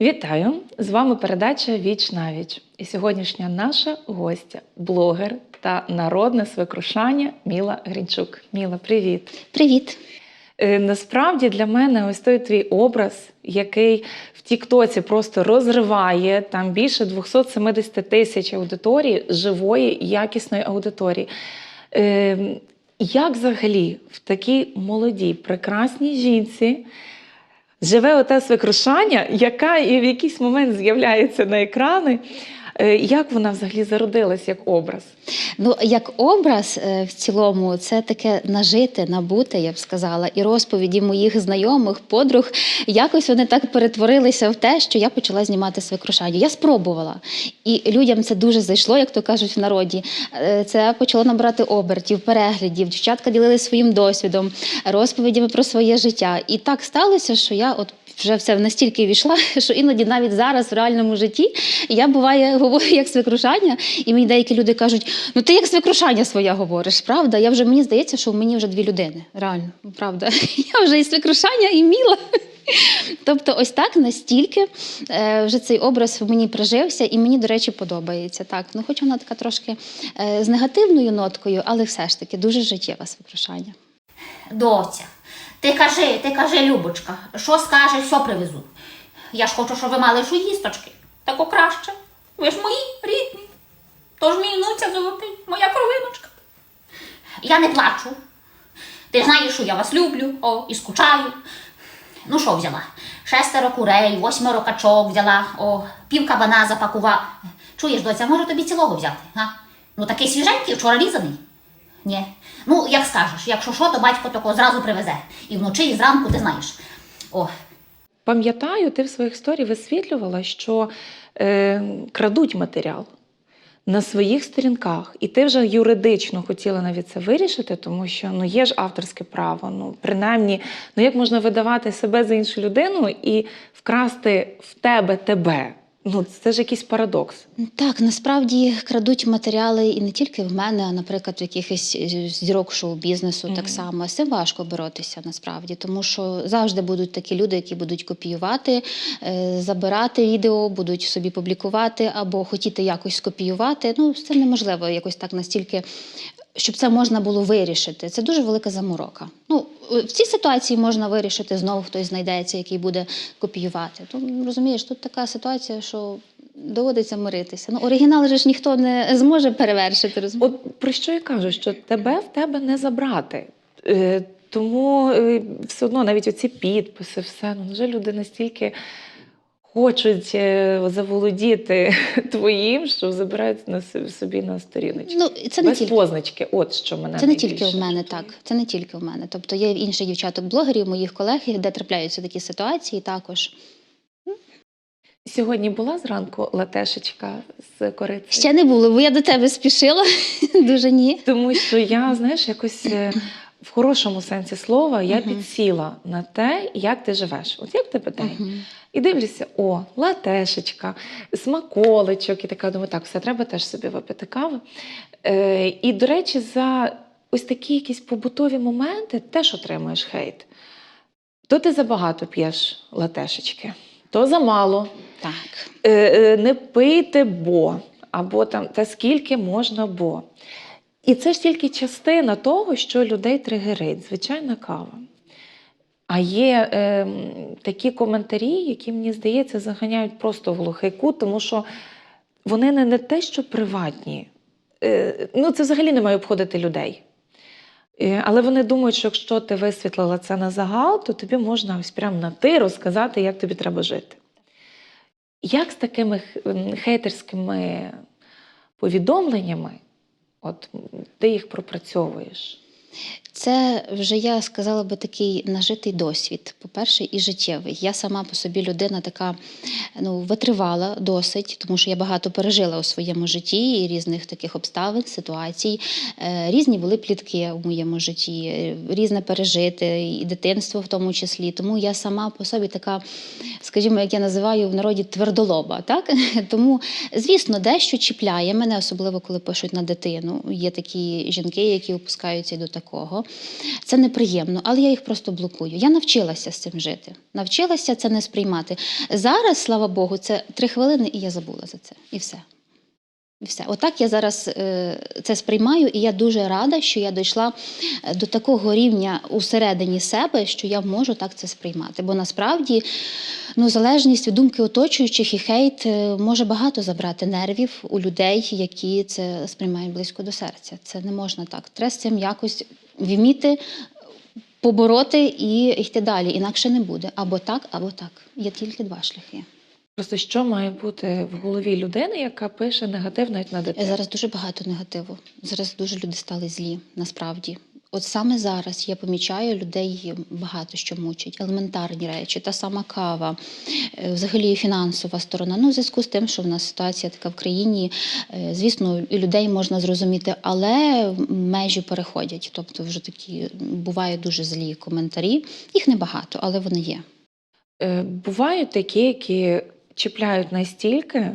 Вітаю! З вами передача Віч на віч. І сьогоднішня наша гостя, блогер та народне свекрушання Міла Грінчук. Міла, привіт! Привіт. Е, Насправді для мене ось той твій образ, який в Тіктоці просто розриває там більше 270 тисяч аудиторії, живої, якісної аудиторії. Е, Як взагалі в такій молодій, прекрасній жінці живе оте свекрушання, яка і в якийсь момент з'являється на екрани? Е, Як вона взагалі зародилась як образ? Ну, як образ е, в цілому, це таке нажите, набуте, я б сказала, і розповіді моїх знайомих, подруг, якось вони так перетворилися в те, що я почала знімати свекрушання. Я спробувала. І людям це дуже зайшло, як то кажуть в народі. Е, Це почало набирати обертів, переглядів. Дівчатка ділилися своїм досвідом, розповідями про своє життя. І так сталося, що я от. Вже в це настільки війшла, що іноді навіть зараз в реальному житті я буває говорю як свекрушання, і мені деякі люди кажуть: ну ти як свекрушання своя говориш, правда? Я вже мені здається, що в мені вже дві людини. Реально, правда. Я вже і свекрушання, і міла. Тобто, ось так настільки е, вже цей образ в мені прижився, і мені, до речі, подобається. Так, ну хоч вона така трошки е, з негативною ноткою, але все ж таки дуже життєве свекрушання. Доця, ти кажи, ти кажи, Любочка, що скажеш, все привезу. Я ж хочу, щоб ви мали що їсточки. Тако краще. Ви ж мої рідні. Тож мій внуця золотий, моя кровиночка. Я не плачу. Ти знаєш, що я вас люблю, о, і скучаю. Ну що взяла? Шестеро курей, восьмеро качок взяла, о, пів кабана запакувала. Чуєш, доця, може тобі цілого взяти? А? Ну такий свіженький, вчора різаний. Ні. Ну, як скажеш, якщо що, то батько тако зразу привезе. І вночі, і зранку, ти знаєш. О, Пам'ятаю, ти в своїх сторі висвітлювала, що е, крадуть матеріал на своїх сторінках, і ти вже юридично хотіла навіть це вирішити, тому що ну є ж авторське право. Ну принаймні, ну як можна видавати себе за іншу людину і вкрасти в тебе тебе? Ну це ж якийсь парадокс. Так, насправді крадуть матеріали і не тільки в мене, а наприклад, в якихось е, зірок шоу-бізнесу так само. З цим важко боротися насправді, тому що завжди будуть такі люди, які будуть копіювати, е, забирати відео, будуть собі публікувати або хотіти якось скопіювати. Ну, це неможливо якось так настільки. Щоб це можна було вирішити, це дуже велика заморока. Ну в цій ситуації можна вирішити знову хтось знайдеться, який буде копіювати. То розумієш, тут така ситуація, що доводиться миритися. Ну оригінал же ж ніхто не зможе перевершити. Розумієш? От про що я кажу, що тебе в тебе не забрати. Е, тому е, все одно навіть оці підписи, все ну вже люди настільки хочуть е, заволодіти твоїм, що забирають на собі на сторіночку. Ну це не Без тільки. позначки, от що мене Це не тільки в мене, так. Це не тільки в мене. Тобто є інших дівчаток-блогерів, моїх колег, де трапляються такі ситуації також. Сьогодні була зранку латешечка з корицею. Ще не було, бо я до тебе спішила. Дуже ні. Тому що я, знаєш, якось е, в хорошому сенсі слова я Мгм. підсіла на те, як ти живеш. От як тебе день? Мгм. І дивлюся, о, латешечка, смаколичок, і така думаю, так, все треба теж собі випити каву. Е, і, до речі, за ось такі якісь побутові моменти теж отримуєш хейт. То ти забагато п'єш латешечки, то замало. Так. Е, е, не пийте бо, або там та скільки можна бо. І це ж тільки частина того, що людей тригерить, звичайна кава. А є е, такі коментарі, які, мені здається, заганяють просто в глухий кут, тому що вони не, не те, що приватні. Е, ну, це взагалі не має обходити людей. Е, але вони думають, що якщо ти висвітлила це на загал, то тобі можна ось прямо на ти розказати, як тобі треба жити. Як з такими хейтерськими повідомленнями, от ти їх пропрацьовуєш? Це вже я сказала би такий нажитий досвід. По-перше, і життєвий. Я сама по собі людина така ну, витривала досить, тому що я багато пережила у своєму житті і різних таких обставин, ситуацій. Е, Різні були плітки у моєму житті, різне пережити, і дитинство в тому числі. Тому я сама по собі така, скажімо, як я називаю в народі твердолоба. Так? Тому, звісно, дещо чіпляє мене, особливо коли пишуть на дитину. Є такі жінки, які опускаються до такого. Такого. Це неприємно, але я їх просто блокую. Я навчилася з цим жити. Навчилася це не сприймати. Зараз, слава Богу, це три хвилини, і я забула за це. І все. Все. Отак я зараз е, це сприймаю, і я дуже рада, що я дійшла е, до такого рівня усередині себе, що я можу так це сприймати. Бо насправді ну, залежність думки оточуючих і хейт е, може багато забрати нервів у людей, які це сприймають близько до серця. Це не можна так. Треба з цим якось вміти побороти і йти далі. Інакше не буде. Або так, або так. Є тільки два шляхи. Просто що має бути в голові людини, яка пише негатив навіть на дитину? Зараз дуже багато негативу. Зараз дуже люди стали злі, насправді. От саме зараз я помічаю людей багато що мучить. Елементарні речі, та сама кава, е, взагалі фінансова сторона. Ну, в зв'язку з тим, що в нас ситуація така в країні, е, звісно, і людей можна зрозуміти, але межі переходять. Тобто, вже такі бувають дуже злі коментарі. Їх небагато, але вони є. Е, Бувають такі, які чіпляють настільки,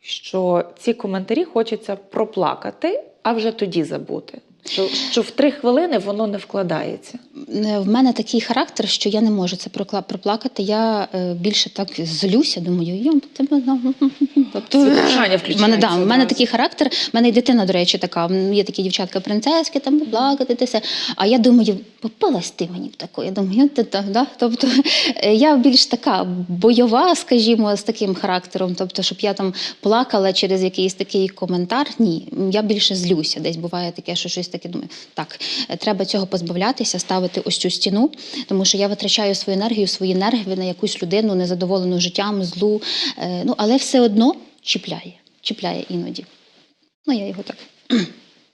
що ці коментарі хочеться проплакати, а вже тоді забути. Що, що в три хвилини воно не вкладається. Е, В мене такий характер, що я не можу це проплакати. Я е, більше так злюся, думаю, йом, тебе на- тобто в мене да, в мене такий характер. В мене і дитина, до речі, така. Є такі дівчатка принцески, там плакати, все. А я думаю, попалась ти мені в таку. Я думаю, да? Тобто е, я більш така бойова, скажімо, з таким характером. Тобто, щоб я там плакала через якийсь такий коментар. Ні, я більше злюся. Десь буває таке, що щось таке думаю. Так, е, треба цього позбавлятися, ставити ось цю стіну, тому що я витрачаю свою енергію, свої нерви на якусь людину, незадоволену життям, злу. Е, Ну, але все одно чіпляє, чіпляє іноді. Ну, я його так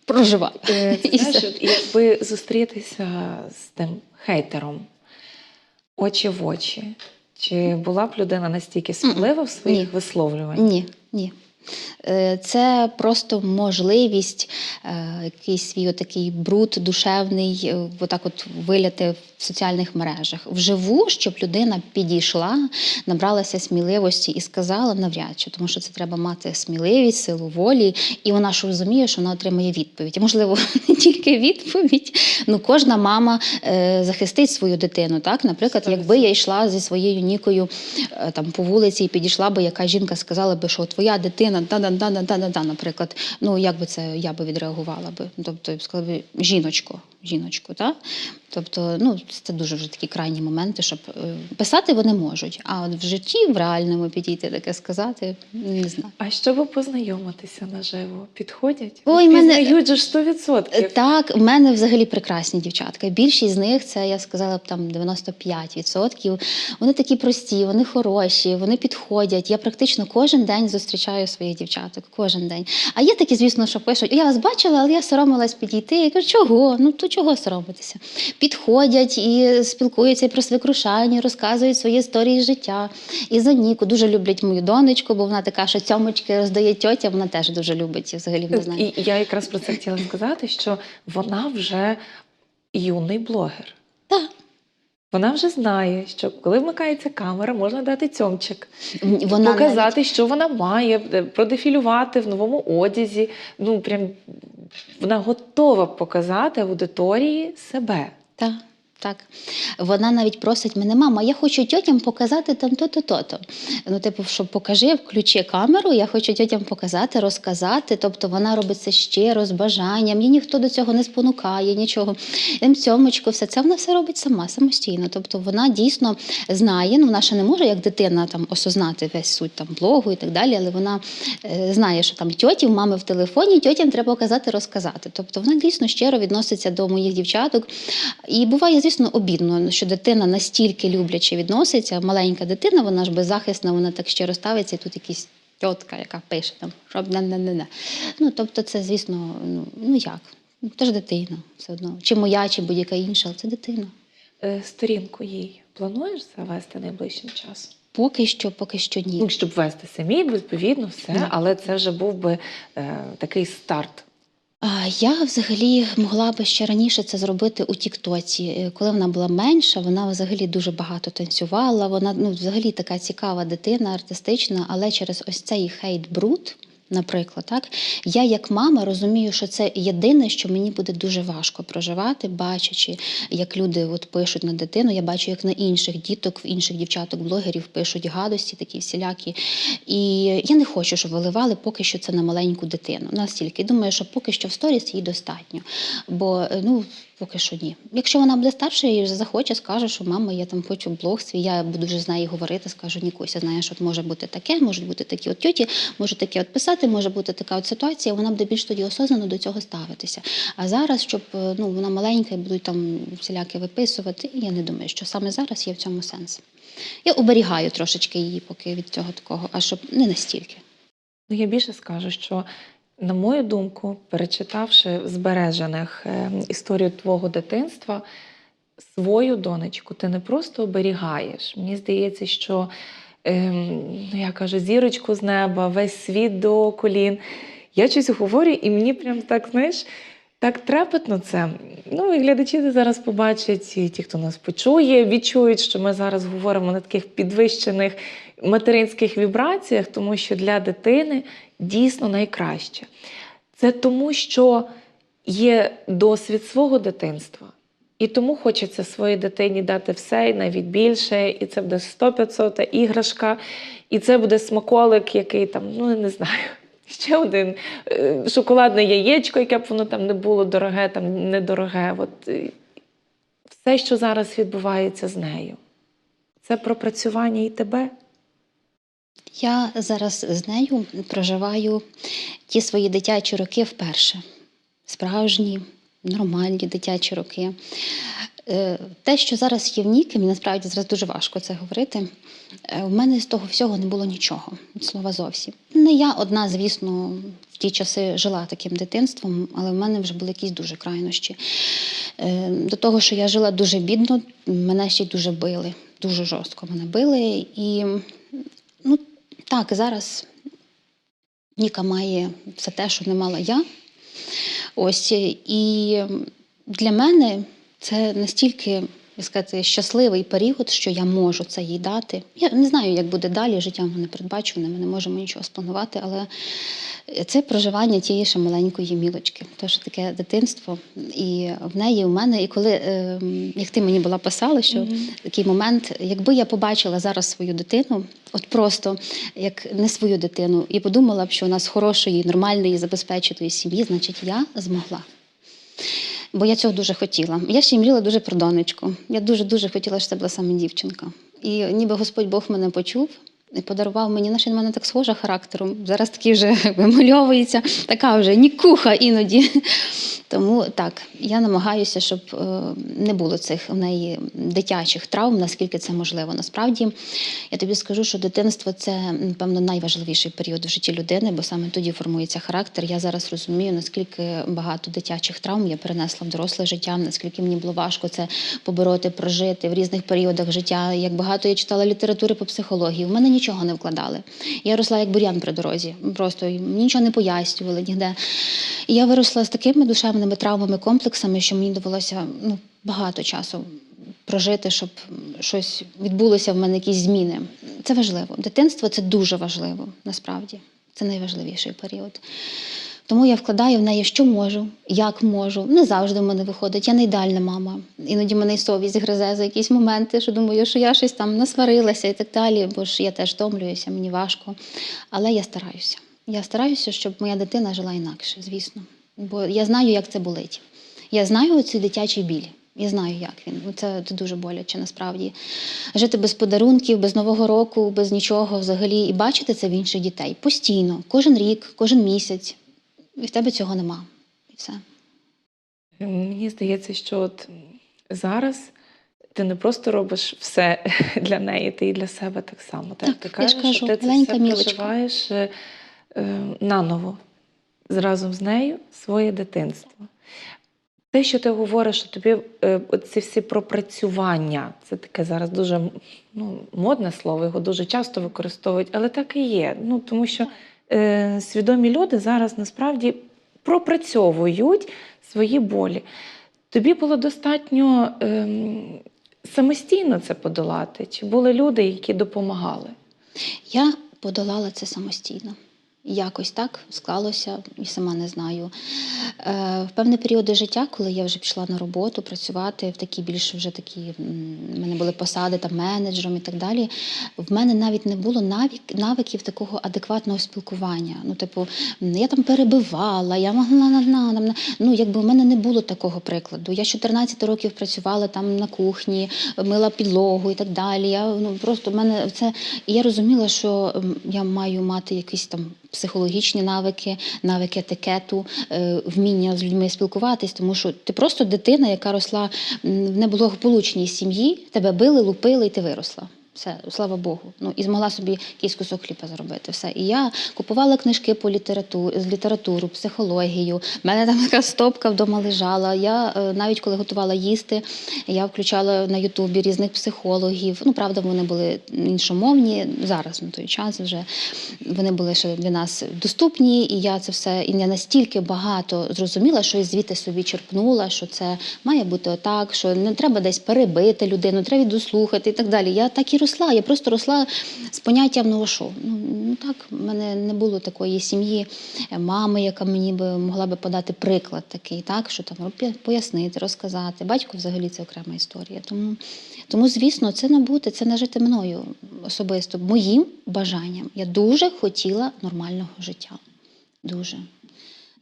проживаю. Е, Ти знаєш, от якби зустрітися з тим хейтером очі в очі, чи була б людина настільки смілива в своїх Ні. висловлюваннях? Ні, ні. Е, Це просто можливість е, якийсь свій такий бруд душевний, е, отак от виляти в соціальних мережах. Вживу, щоб людина підійшла, набралася сміливості і сказала навряд чи, тому що це треба мати сміливість, силу волі, і вона ж розуміє, що вона отримає відповідь. І, можливо, не тільки відповідь. Ну, кожна мама захистить свою дитину. Так, наприклад, якби я йшла зі своєю нікою там по вулиці і підійшла би, яка жінка сказала би, що твоя дитина да да да да да да да наприклад. Ну як би це я би відреагувала би? Тобто я б сказала би жіночко, жіночку, так? Тобто, ну це дуже вже такі крайні моменти, щоб е, писати вони можуть, а от в житті в реальному підійти таке сказати, не знаю. А щоб познайомитися наживо, підходять? Ой, мене- же 100%. Е, Так, в мене взагалі прекрасні дівчатка. Більшість з них це я сказала б там 95%. Вони такі прості, вони хороші, вони підходять. Я практично кожен день зустрічаю своїх дівчаток. Кожен день. А є такі, звісно, що пишуть: я вас бачила, але я соромилась підійти. Я кажу, чого? Ну то чого соромитися? Підходять і спілкуються про свекрушання, розказують свої історії життя. І за Ніку дуже люблять мою донечку, бо вона така, що цьомочки роздає тьотя, вона теж дуже любить і взагалі не знаю. І я якраз про це хотіла сказати, що вона вже юний блогер. Вона вже знає, що коли вмикається камера, можна дати цьомчик, Вона показати, що вона має, е, продефілювати в новому одязі. Ну прям вона готова показати аудиторії себе. Так, так. Вона навіть просить мене, мама, я хочу тьотям показати там то-то, то-то. Ну, типу, що покажи, включи камеру, я хочу тьотям показати, розказати. Тобто вона робить це щиро, з бажанням, її ніхто до цього не спонукає, нічого. Ем, цьомочку, все це вона все робить сама, самостійно. Тобто вона дійсно знає, ну вона ще не може як дитина там осознати весь суть там блогу і так далі, але вона е, знає, що там тьоті, мами в телефоні, тьотям треба показати, розказати. Тобто вона дійсно щиро відноситься до моїх дівчаток. І буває, звісно, обідно, що дитина настільки любляче відноситься. Маленька дитина, вона ж беззахисна, вона так щиро ставиться, і тут якісь тітка, яка пише там, щоб не не не Ну тобто, це, звісно, ну, ну як? Ну, Це ж дитина, все одно. Чи моя, чи будь-яка інша, але це дитина. Е, Сторінку їй плануєш завести найближчим часом? Поки що, поки що ні. Ну, щоб вести самі, відповідно, все, але це вже був би е, такий старт. Я взагалі могла би ще раніше це зробити у Тіктоці. Е, Коли вона була менша, вона взагалі дуже багато танцювала. Вона ну, взагалі така цікава дитина, артистична, але через ось цей хейт-бруд Наприклад, так я як мама розумію, що це єдине, що мені буде дуже важко проживати, бачачи, як люди от пишуть на дитину. Я бачу, як на інших діток, в інших дівчаток-блогерів пишуть гадості, такі всілякі. І я не хочу, щоб виливали поки що це на маленьку дитину. Настільки думаю, що поки що в сторіс їй достатньо. Бо е, ну поки що ні. Якщо вона буде старша і захоче, скаже, що мама, я там хочу блог свій, я буду вже з нею говорити, скажу, Нікуся, знаєш, от може бути таке, можуть бути такі от тьоті, може таке от писати, може бути така от ситуація, вона буде більш тоді осознано до цього ставитися. А зараз, щоб е, ну вона маленька і будуть там всіляки виписувати, я не думаю, що саме зараз є в цьому сенс. Я оберігаю трошечки її поки від цього такого, а щоб не настільки. Ну, я більше скажу, що, на мою думку, перечитавши в збережених е, історію твого дитинства, свою донечку ти не просто оберігаєш. Мені здається, що ем, ну, я кажу, зірочку з неба, весь світ до колін. Я щось говорю, і мені прям так, знаєш, так трепетно це. Ну, і глядачі зараз побачать, і ті, хто нас почує, відчують, що ми зараз говоримо на таких підвищених материнських вібраціях, тому що для дитини дійсно найкраще. Це тому, що є досвід свого дитинства. І тому хочеться своїй дитині дати все і навіть більше, і це буде 100-500 іграшка, і це буде смаколик, який там, ну не знаю, ще один е, шоколадне яєчко, яке б воно там не було дороге, там недороге. От, е, все, що зараз відбувається з нею, це пропрацювання і тебе. Я зараз з нею проживаю ті свої дитячі роки вперше. Справжні, нормальні дитячі роки. Е, Те, що зараз є в Ніки, мені насправді зараз дуже важко це говорити. е, В мене з того всього не було нічого, слова зовсім. Не я одна, звісно, в ті часи жила таким дитинством, але в мене вже були якісь дуже крайнощі. Е, До того, що я жила дуже бідно, мене ще й дуже били, дуже жорстко мене били. І ну, так, зараз Ніка має все те, що не мала я. Ось і для мене це настільки сказати, щасливий період, що я можу це їй дати. Я не знаю, як буде далі. Життя не передбачене, ми не можемо нічого спланувати, але це проживання тієї ще маленької мілочки. Тож таке дитинство, і в неї, і в мене, і коли е, як ти мені була писала, що такий момент, якби я побачила зараз свою дитину, от просто як не свою дитину, і подумала б, що вона з хорошої, нормальної, забезпеченої сім'ї, значить, я змогла. Бо я цього дуже хотіла. Я ще мріла дуже про донечку. Я дуже-дуже хотіла, щоб це була саме дівчинка. І ніби Господь Бог мене почув і подарував мені, наша на мене так схожа характером. Зараз такий вже вимальовується, така вже нікуха іноді. Тому так, я намагаюся, щоб е, не було цих в неї дитячих травм, наскільки це можливо. Насправді, я тобі скажу, що дитинство це, напевно, найважливіший період в житті людини, бо саме тоді формується характер. Я зараз розумію, наскільки багато дитячих травм я перенесла в доросле життя, наскільки мені було важко це побороти, прожити в різних періодах життя. Як багато я читала літератури по психології, в мене нічого не вкладали. Я росла як бур'ян при дорозі, просто нічого не пояснювали ніде. І я виросла з такими душевними травмами, комплексами, що мені довелося ну, багато часу прожити, щоб щось відбулося в мене, якісь зміни. Це важливо. Дитинство це дуже важливо, насправді. Це найважливіший період. Тому я вкладаю в неї, що можу, як можу. Не завжди в мене виходить. Я не ідеальна мама. Іноді мене й совість гризе за якісь моменти, що думаю, що я щось там насварилася і так далі, бо ж я теж втомлююся, мені важко. Але я стараюся. Я стараюся, щоб моя дитина жила інакше, звісно. Бо я знаю, як це болить. Я знаю цей дитячий біль. Я знаю, як він. Це, це дуже боляче насправді. Жити без подарунків, без Нового року, без нічого взагалі, і бачити це в інших дітей постійно, кожен рік, кожен місяць. І в тебе цього нема. І все. Мені здається, що от зараз ти не просто робиш все для неї, ти і для себе так само. Так, Так, ти я ж кажеш, що ти це все мілочка. проживаєш е, е, наново разом з нею своє дитинство. Те, що ти говориш, що тобі е, ці всі пропрацювання, це таке зараз дуже ну, модне слово, його дуже часто використовують, але так і є. Ну, тому що е, свідомі люди зараз насправді пропрацьовують свої болі. Тобі було достатньо е, самостійно це подолати? Чи були люди, які допомагали? Я подолала це самостійно. Якось так склалося, і сама не знаю. Е, в певні періоди життя, коли я вже пішла на роботу працювати в такі більш вже такі, в мене були посади там менеджером і так далі. В мене навіть не було навик, навиків такого адекватного спілкування. Ну, типу, я там перебивала, я могла на, на, на, ну, якби в мене не було такого прикладу. Я 14 років працювала там на кухні, мила підлогу і так далі. Я ну просто в мене це і я розуміла, що я маю мати якісь там психологічні навики, навики етикету, е, вміння з людьми спілкуватись, тому що ти просто дитина, яка росла в неблагополучній сім'ї, тебе били, лупили, і ти виросла. Все, слава Богу. Ну і змогла собі якийсь кусок хліба заробити. Все. І я купувала книжки по літературу, з літературу, психологію. У мене там така стопка вдома лежала. Я е, навіть коли готувала їсти, я включала на Ютубі різних психологів. Ну, правда, вони були іншомовні. Зараз на той час вже вони були ще для нас доступні, і я це все і я настільки багато зрозуміла, що і звідти собі черпнула, що це має бути отак, що не треба десь перебити людину, треба дослухати і так далі. Я так і росла. Я просто росла з поняттям ну що. Ну, так, в мене не було такої сім'ї, е, мами, яка мені би могла би подати приклад такий, так що там пояснити, розказати. Батько взагалі це окрема історія. Тому, тому, звісно, це набути, це нажити мною особисто, моїм бажанням. Я дуже хотіла нормального життя. Дуже.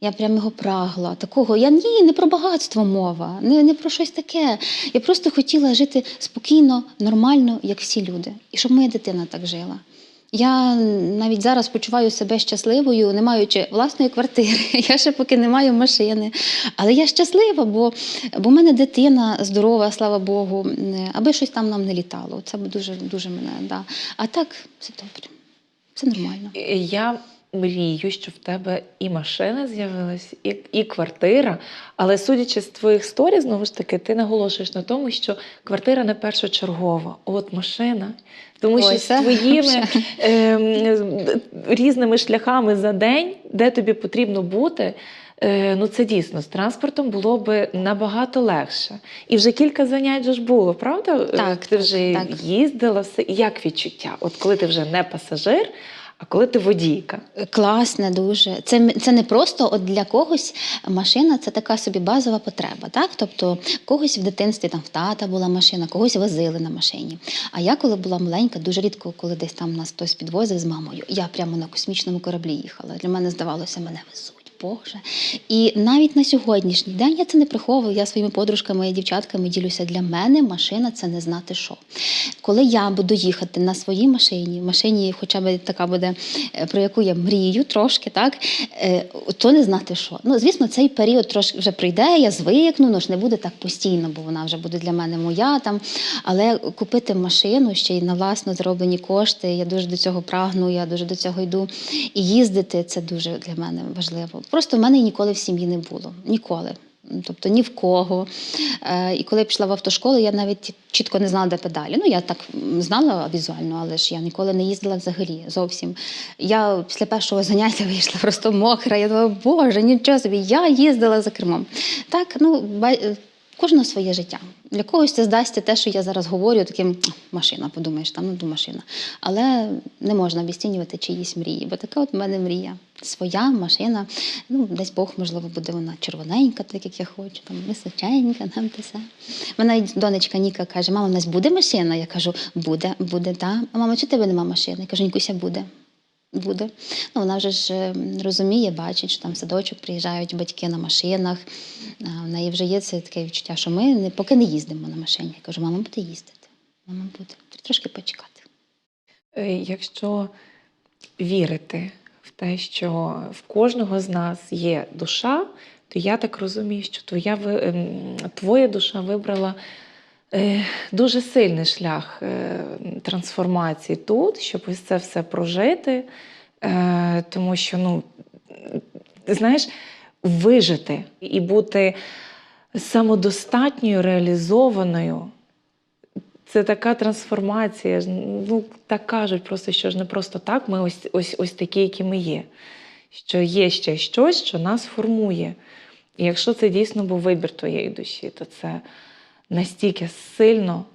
Я прям його прагла. Такого. Я ні, не про багатство мова, не, не про щось таке. Я просто хотіла жити спокійно, нормально, як всі люди. І щоб моя дитина так жила. Я навіть зараз почуваю себе щасливою, не маючи власної квартири. Я ще поки не маю машини. Але я щаслива, бо, бо в мене дитина здорова, слава Богу, аби щось там нам не літало. Це дуже, дуже мене. Да. А так, все добре, все нормально. Я мрію, що в тебе і машина з'явилась, і, і квартира. Але судячи з твоїх сторій, знову ж таки, ти наголошуєш на тому, що квартира не першочергова, от машина. Тому що Ой, з це твоїми ем, різними шляхами за день, де тобі потрібно бути. е, Ну, це дійсно з транспортом було би набагато легше. І вже кілька занять ж було, правда? Е, Так, ти вже так. їздила все. Як відчуття? От коли ти вже не пасажир, а коли ти водійка. Класне дуже. Це, це не просто от для когось машина це така собі базова потреба. Так? Тобто когось в дитинстві там в тата була машина, когось возили на машині. А я, коли була маленька, дуже рідко, коли десь там нас хтось підвозив з мамою, я прямо на космічному кораблі їхала. Для мене здавалося, мене везуть. Боже. І навіть на сьогоднішній день я це не приховую. Я своїми подружками і дівчатками ділюся. Для мене машина це не знати що. Коли я буду їхати на своїй машині, машині, хоча б така буде, е, про яку я мрію трошки, так е, то не знати що. Ну, звісно, цей період трошки вже прийде, я звикну, ну ж не буде так постійно, бо вона вже буде для мене моя там. Але купити машину ще й на власно зароблені кошти, я дуже до цього прагну, я дуже до цього йду. І їздити це дуже для мене важливо. Просто в мене ніколи в сім'ї не було. Ніколи. Тобто ні в кого. Е, і коли я пішла в автошколу, я навіть чітко не знала, де педалі. Ну, я так знала візуально, але ж я ніколи не їздила взагалі зовсім. Я після першого заняття вийшла просто мокра. Я думала, боже, нічого собі, я їздила за кермом. Так, ну, е, кожного своє життя. Для когось це здасться те, що я зараз говорю, таким машина, подумаєш, там ну, ду машина. Але не можна обіцінювати чиїсь мрії, бо така от в мене мрія. Своя машина. Ну, десь Бог, можливо, буде вона червоненька, так як я хочу, там височенька, нам те все. Мене донечка Ніка каже: мама, у нас буде машина? Я кажу, буде, буде, так. А мама, чи тебе нема машини? Я кажу, Нікуся, буде. Буде. Ну, вона вже ж е, розуміє, бачить, що там в садочок приїжджають батьки на машинах. В неї вже є це таке відчуття, що ми не, поки не їздимо на машині. Я кажу, мама буде їздити. Мама буде. Трошки почекати. Е, Якщо вірити в те, що в кожного з нас є душа, то я так розумію, що твоя, ем, твоя душа вибрала дуже сильний шлях е, трансформації тут, щоб ось це все прожити. Е, Тому що, ну, знаєш, вижити і бути самодостатньою, реалізованою. Це така трансформація. Ну, так кажуть, просто що ж не просто так, ми ось, ось, ось такі, які ми є. Що є ще щось, що нас формує. І якщо це дійсно був вибір твоєї душі, то це настільки сильно,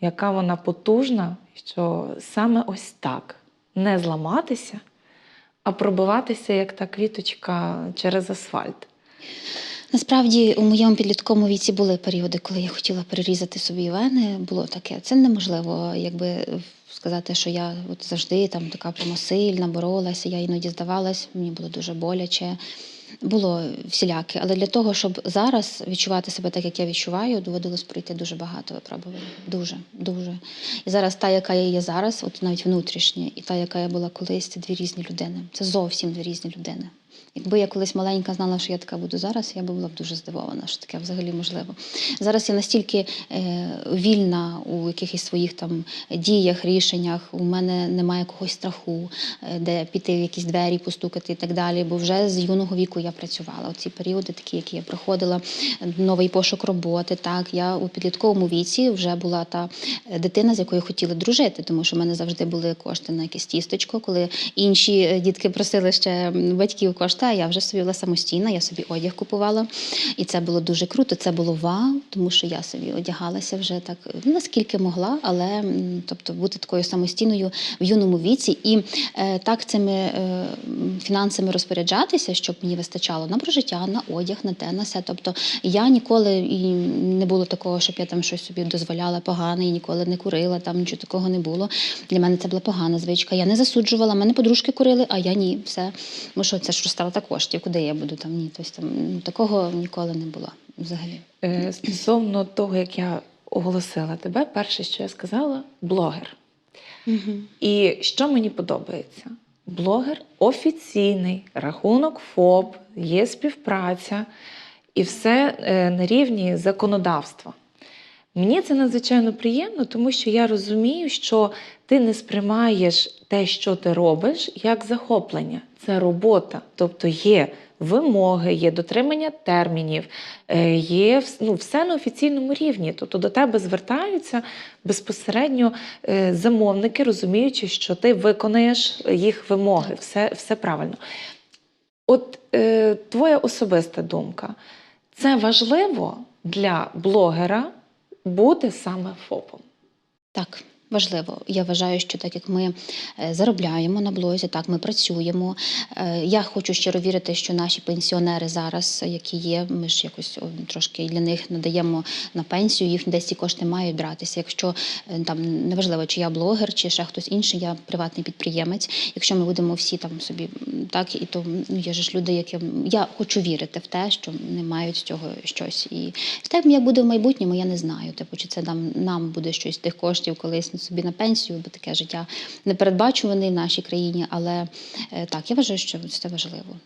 яка вона потужна, що саме ось так не зламатися, а пробиватися як та квіточка через асфальт. Насправді у моєму підлітковому віці були періоди, коли я хотіла перерізати собі вени. Було таке. Це неможливо, якби сказати, що я от завжди там така прямо сильна, боролася. Я іноді здавалась, мені було дуже боляче. Було всіляке, але для того, щоб зараз відчувати себе так, як я відчуваю, доводилось пройти дуже багато випробувань. Дуже, дуже. І зараз та, яка я є зараз, от навіть внутрішня, і та, яка я була колись, це дві різні людини. Це зовсім дві різні людини. Якби я колись маленька знала, що я така буду зараз, я би була б дуже здивована, що таке взагалі можливо. Зараз я настільки е, вільна у якихось своїх там діях, рішеннях. У мене немає якогось страху, е, де піти в якісь двері, постукати і так далі. Бо вже з юного віку я працювала. Оці періоди, такі, які я проходила, новий пошук роботи. Так, я у підлітковому віці вже була та е, дитина, з якою хотіли дружити, тому що в мене завжди були кошти на якесь тістечко, коли інші е, дітки просили ще батьків кошти, а я вже собі була самостійна, я собі одяг купувала. І це було дуже круто. Це було вау, тому що я собі одягалася вже так ну, наскільки могла, але тобто бути такою самостійною в юному віці і е, так цими е, фінансами розпоряджатися, щоб мені вистачало на прожиття, на одяг, на те, на все. Тобто я ніколи і не було такого, щоб я там щось собі дозволяла погане, і ніколи не курила, там нічого такого не було. Для мене це була погана звичка. Я не засуджувала, мене подружки курили, а я ні. Все. Ну що, це ж розтрата коштів, куди я буду там ні. Тобто там ну, такого ніколи не було взагалі. Е, Стосовно того, як я оголосила тебе, перше, що я сказала, блогер. І що мені подобається? Блогер офіційний, рахунок ФОП, є співпраця і все е, на рівні законодавства. Мені це надзвичайно приємно, тому що я розумію, що ти не сприймаєш те, що ти робиш, як захоплення. Це робота. Тобто є вимоги, є дотримання термінів, е, є ну, все на офіційному рівні. Тобто до тебе звертаються безпосередньо е, замовники, розуміючи, що ти виконаєш їх вимоги, все, все правильно. От е, твоя особиста думка, це важливо для блогера бути саме ФОПом. Так, важливо. Я вважаю, що так як ми е, заробляємо на блозі, так ми працюємо. Е, Я хочу щиро вірити, що наші пенсіонери зараз, які є, ми ж якось трошки для них надаємо на пенсію, їх десь ці кошти мають братися. Якщо е, там неважливо, чи я блогер, чи ще хтось інший, я приватний підприємець. Якщо ми будемо всі там собі так, і то ну, є ж люди, які я хочу вірити в те, що не мають з цього щось. І так як буде в майбутньому, я не знаю. Типу, чи це нам, нам буде щось тих коштів колись собі на пенсію, бо таке життя непередбачуване в нашій країні. Але е, так, я вважаю, що це важливо.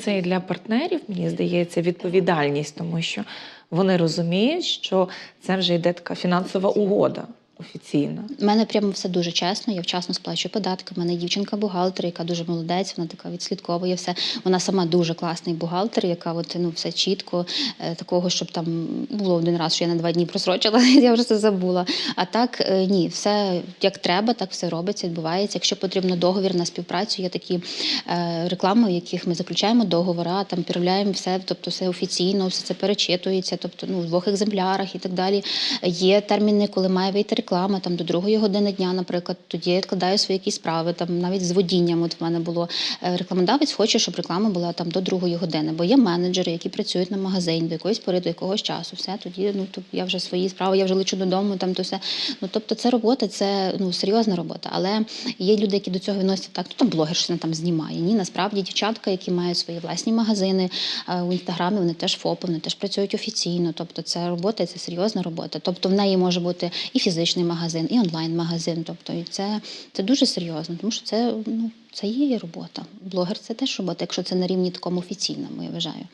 Це і для партнерів, мені здається, відповідальність, тому що вони розуміють, що це вже йде така фінансова угода офіційна. У мене прямо все дуже чесно. Я вчасно сплачую податки. У мене дівчинка бухгалтер, яка дуже молодець, вона така відслідковує все. Вона сама дуже класний бухгалтер, яка от, ну, все чітко, е, такого, щоб там було один раз, що я на два дні просрочила, я вже це забула. А так е, ні, все як треба, так все робиться, відбувається. Якщо потрібно договір на співпрацю, є такі е, реклами, в яких ми заключаємо договори, там перевіряємо все, тобто все офіційно, все це перечитується, тобто ну, в двох екземплярах і так далі. Є терміни, коли має вийти там до другої години дня, наприклад, тоді я відкладаю свої якісь справи, там навіть з водінням. От в мене було е, рекламодавець хоче, щоб реклама була там до другої години, бо є менеджери, які працюють на магазині до якоїсь пори, до якогось часу. Все тоді ну то я вже свої справи, я вже лечу додому. Там то все. Ну тобто, це робота, це ну серйозна робота. Але є люди, які до цього відносяться так, ну там блогер там знімає. Ні, насправді дівчатка, які мають свої власні магазини е, у інстаграмі, вони теж ФОПи, вони теж працюють офіційно. Тобто, це робота, це серйозна робота. Тобто, в неї може бути і фізичний магазин, і онлайн-магазин. Тобто, і це, це дуже серйозно, тому що це ну це є робота. Блогер це теж робота, якщо це на рівні такому офіційному, я вважаю.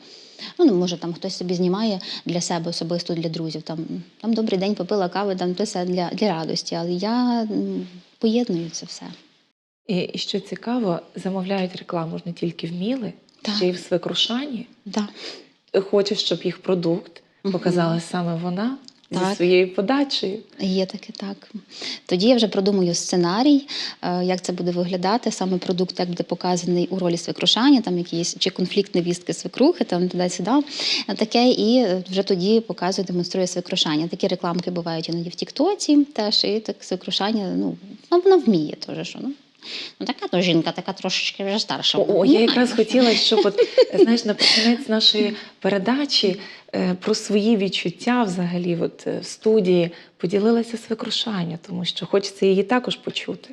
Ну, ну, може, там хтось собі знімає для себе особисто для друзів. Там, там добрий день попила кави, там то все для, для радості. Але я поєдную це все. І, і що цікаво, замовляють рекламу ж не тільки вміли, Так. ще й в свекрушанні. Да. Хочуть, щоб їх продукт показала саме вона зі своєю подачею. Є таке так. Тоді я вже продумую сценарій, е, як це буде виглядати. Саме продукт як буде показаний у ролі свекрушання, там якісь чи конфлікт невістки свекрухи, там туди-сюди. Е, Таке, і е, вже тоді показую, демонструю свекрушання. Такі рекламки бувають іноді в Тіктоці теж, і так свекрушання, ну, вона вміє теж, що ну. Ну така то жінка, така трошечки вже старша. О, о, я якраз хотіла, щоб от, знаєш, наприкінець нашої передачі про свої відчуття взагалі от, е, в студії поділилася свекрушання, тому що хочеться її також почути.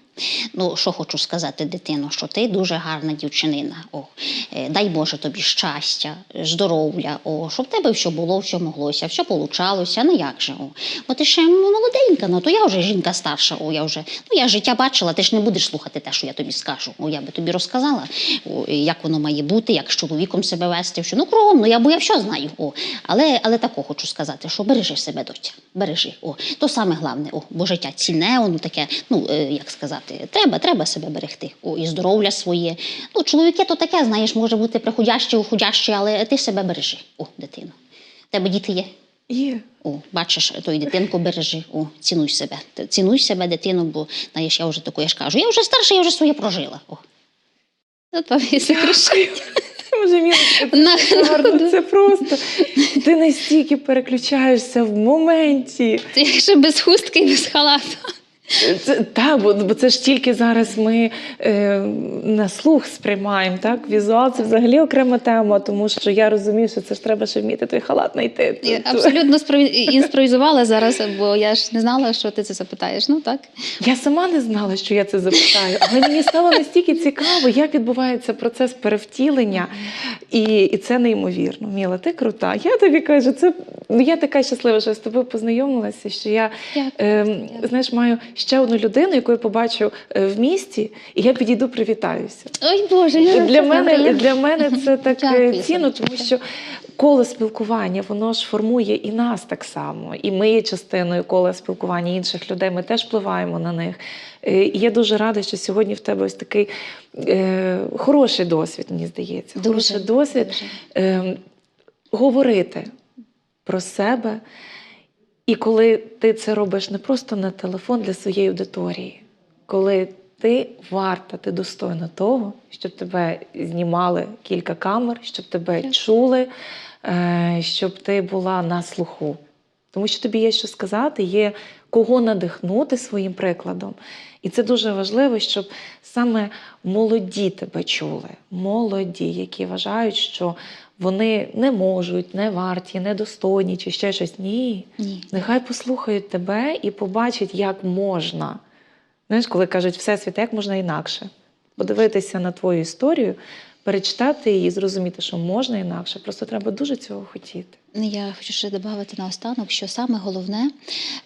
Ну, що хочу сказати, дитино, що ти дуже гарна дівчинина. О, е, дай Боже тобі щастя, здоров'я, о, щоб в тебе все було, все моглося, все получалося, ну як же. О. Бо ти ще молоденька, ну то я вже жінка старша, о, я вже, ну я життя бачила, ти ж не будеш слухати те, що я тобі скажу. О, я би тобі розказала, о, як воно має бути, як з чоловіком себе вести, що ну кругом, ну я бо я все знаю. О. Але, але тако хочу сказати, що бережи себе, доця, бережи. О. То саме головне, о, бо життя цінне, воно таке, ну е, як сказати, треба, треба себе берегти. О, і здоров'я своє. Ну, чоловіки то таке, знаєш, може бути приходящі, уходящі, але ти себе бережи, о, дитино. Тебе діти є? Є. О, бачиш, той дитинку бережи, о, цінуй себе. Цінуй себе, дитину, бо знаєш, я вже таку, я ж кажу, я вже старша, я вже своє прожила. О. От вам і. Боже, Мілочка, це гарно, це просто. Ти настільки переключаєшся в моменті. Це якщо без хустки і без халату. Це, так, бо, бо це ж тільки зараз ми е, на слух сприймаємо. Так? Візуал це взагалі окрема тема, тому що я розумію, що це ж треба ще вміти той халат знайти. Я абсолютно імпровізувала зараз, бо я ж не знала, що ти це запитаєш. Ну так. Я сама не знала, що я це запитаю, але мені стало настільки цікаво, як відбувається процес перевтілення, і, і це неймовірно. Міла, ти крута. Я тобі кажу, це ну я така щаслива, що я з тобою познайомилася, що я е, знаєш, маю ще одну людину, яку я побачу е, в місті, і я підійду, привітаюся. Ой Боже, я Для це мене, знаю. для мене це так е, цінно, тому що коло спілкування воно ж формує і нас так само. І ми є частиною кола спілкування інших людей. Ми теж впливаємо на них. Е, І я дуже рада, що сьогодні в тебе ось такий е, хороший досвід, мені здається. Дуже, хороший досвід дуже. е, говорити про себе. І коли ти це робиш не просто на телефон для своєї аудиторії, коли ти варта, ти достойна того, щоб тебе знімали кілька камер, щоб тебе чули, е, щоб ти була на слуху. Тому що тобі є що сказати, є кого надихнути своїм прикладом. І це дуже важливо, щоб саме молоді тебе чули, молоді, які вважають, що вони не можуть, не варті, недостойні чи ще щось. Ні. Ні. Нехай послухають тебе і побачать, як можна. Знаєш, коли кажуть всесвіт, як можна інакше? Подивитися на твою історію, перечитати її, зрозуміти, що можна інакше. Просто треба дуже цього хотіти. Я хочу ще додати наостанок, що саме головне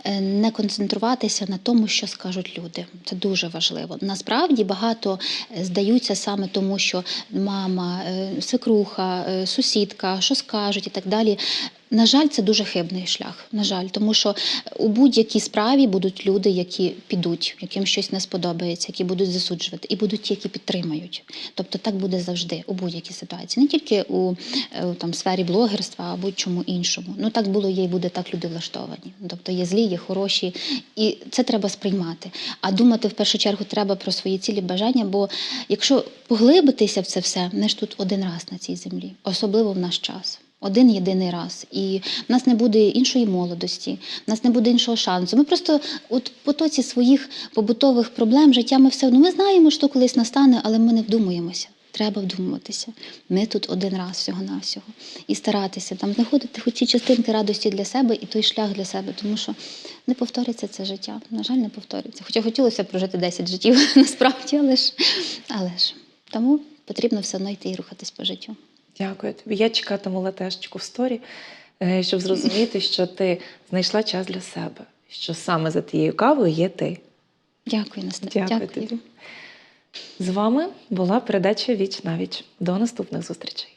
е, не концентруватися на тому, що скажуть люди. Це дуже важливо. Насправді багато е, здаються саме тому, що мама, е, свекруха, сусідка, що скажуть і так далі. На жаль, це дуже хибний шлях. На жаль, тому що у будь-якій справі будуть люди, які підуть, яким щось не сподобається, які будуть засуджувати, і будуть ті, які підтримають. Тобто так буде завжди у будь-якій ситуації, не тільки у там сфері блогерства, а будь-чому іншому. Ну так було є і буде так люди влаштовані. Тобто є злі, є хороші, і це треба сприймати. А думати в першу чергу треба про свої цілі бажання. Бо якщо поглибитися в це все, ми ж тут один раз на цій землі, особливо в наш час. Один єдиний раз, і в нас не буде іншої молодості, в нас не буде іншого шансу. Ми просто от потоці своїх побутових проблем життя ми все одно ми знаємо, що колись настане, але ми не вдумуємося. Треба вдумуватися. Ми тут один раз всього навсього і старатися там знаходити хоч ці частинки радості для себе і той шлях для себе, тому що не повториться це життя. На жаль, не повториться. Хоча хотілося б прожити 10 життів насправді, але ж, але ж тому потрібно все одно йти і рухатись по життю. Дякую тобі. Я чекатиму латешечку в сторі, е, щоб зрозуміти, що ти знайшла час для себе, що саме за тією кавою є ти. Дякую, Настя. Дякую тобі. З вами була передача Віч на віч. До наступних зустрічей.